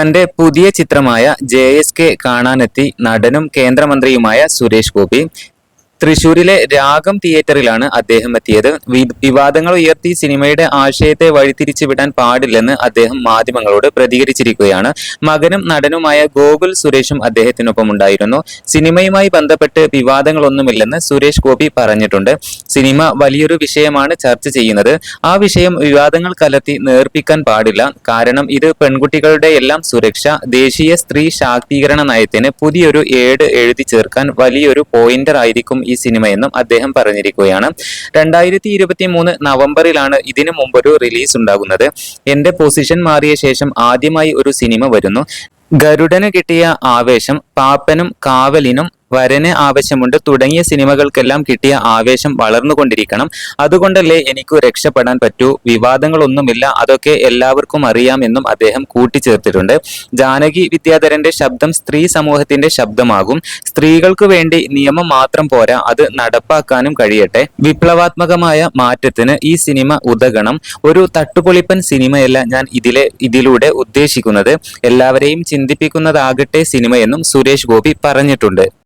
തന്റെ പുതിയ ചിത്രമായ ജെ എസ് കെ കാണാനെത്തി നടനും കേന്ദ്രമന്ത്രിയുമായ സുരേഷ് ഗോപി. തൃശൂരിലെ രാഗം തിയേറ്ററിലാണ് അദ്ദേഹം എത്തിയത്. വിവാദങ്ങൾ ഉയർത്തി സിനിമയുടെ ആശയത്തെ വഴിതിരിച്ചു വിടാൻ പാടില്ലെന്ന് അദ്ദേഹം മാധ്യമങ്ങളോട് പ്രതികരിച്ചിരിക്കുകയാണ്. മകനും നടനുമായ ഗോകുൽ സുരേഷും അദ്ദേഹത്തിനൊപ്പം ഉണ്ടായിരുന്നു സിനിമയുമായി ബന്ധപ്പെട്ട് വിവാദങ്ങളൊന്നുമില്ലെന്ന് സുരേഷ് ഗോപി പറഞ്ഞിട്ടുണ്ട്. സിനിമ വലിയൊരു വിഷയമാണ് ചർച്ച ചെയ്യുന്നത്. ആ വിഷയം വിവാദങ്ങൾ കലർത്തി നേർപ്പിക്കാൻ പാടില്ല. കാരണം ഇത് പെൺകുട്ടികളുടെ എല്ലാം സുരക്ഷ. ദേശീയ സ്ത്രീ ശാക്തീകരണ നയത്തിന് പുതിയൊരു ഏട് എഴുതി ചേർക്കാൻ വലിയൊരു പോയിന്റർ ആയിരിക്കും ഈ സിനിമയെന്നും അദ്ദേഹം പറഞ്ഞിരിക്കുകയാണ്. രണ്ടായിരത്തി ഇരുപത്തി മൂന്ന് നവംബറിലാണ് ഇതിനു മുമ്പൊരു റിലീസ് ഉണ്ടാകുന്നത്. എന്റെ പൊസിഷൻ മാറിയ ശേഷം ആദ്യമായി ഒരു സിനിമ വരുന്നു. ഗരുഡന് കിട്ടിയ ആവേശം പാപ്പനും കാവലിനും വരന് ആവശ്യമുണ്ട്. തുടങ്ങിയ സിനിമകൾക്കെല്ലാം കിട്ടിയ ആവേശം വളർന്നുകൊണ്ടിരിക്കണം അതുകൊണ്ടല്ലേ എനിക്ക് രക്ഷപ്പെടാൻ പറ്റൂ? വിവാദങ്ങളൊന്നുമില്ല. അതൊക്കെ എല്ലാവർക്കും അറിയാമെന്നും അദ്ദേഹം കൂട്ടിച്ചേർത്തിട്ടുണ്ട്. ജാനകി വിദ്യാധരന്റെ ശബ്ദം സ്ത്രീ സമൂഹത്തിന്റെ ശബ്ദമാകും. സ്ത്രീകൾക്ക് വേണ്ടി നിയമം മാത്രം പോരാ. അത് നടപ്പാക്കാനും കഴിയട്ടെ. വിപ്ലവാത്മകമായ മാറ്റത്തിന് ഈ സിനിമ ഉതകണം. ഒരു തട്ടുപൊളിപ്പൻ സിനിമയല്ല ഞാൻ ഇതിലെ ഇതിലൂടെ ഉദ്ദേശിക്കുന്നത്. എല്ലാവരെയും ചിന്തിപ്പിക്കുന്നതാകട്ടെ സിനിമയെന്നും സുരേഷ് ഗോപി പറഞ്ഞിട്ടുണ്ട്.